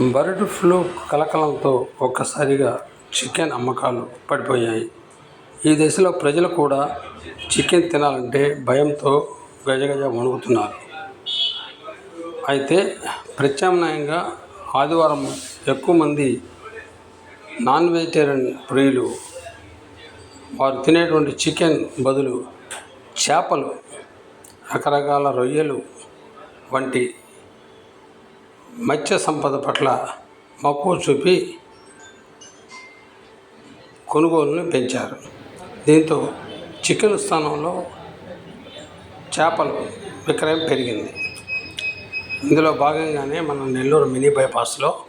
Bird flu కలకలంతో ఒక్కసారిగా chicken అమ్మకాలు పడిపోయాయి. ఈ దశలో ప్రజలు కూడా చికెన్ తినాలంటే భయంతో గజగజ వణుకుతున్నారు. అయితే ప్రత్యామ్నాయంగా ఆదివారం ఎక్కువ మంది నాన్ వెజిటేరియన్ ప్రియులు వారు తినేటువంటి చికెన్ బదులు చేపలు రకరకాల రొయ్యలు వంటి మత్స్య సంపద పట్ల మక్కువ చూపి కొనుగోలును పెంచారు. దీంతో చికెన్ స్థానంలో చేపలు విక్రయం పెరిగింది. ఇందులో భాగంగానే మన నెల్లూరు మినీ బైపాస్లో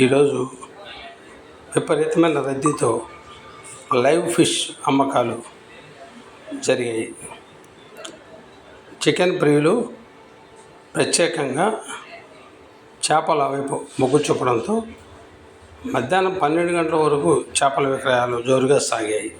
ఈరోజు విపరీతమైన రద్దీతో లైవ్ ఫిష్ అమ్మకాలు జరిగాయి. చికెన్ ప్రియులు ప్రత్యేకంగా చేపల వైపు మొగ్గు చూపడంతో మధ్యాహ్నం పన్నెండు గంటల వరకు చేపల విక్రయాలు జోరుగా సాగాయి.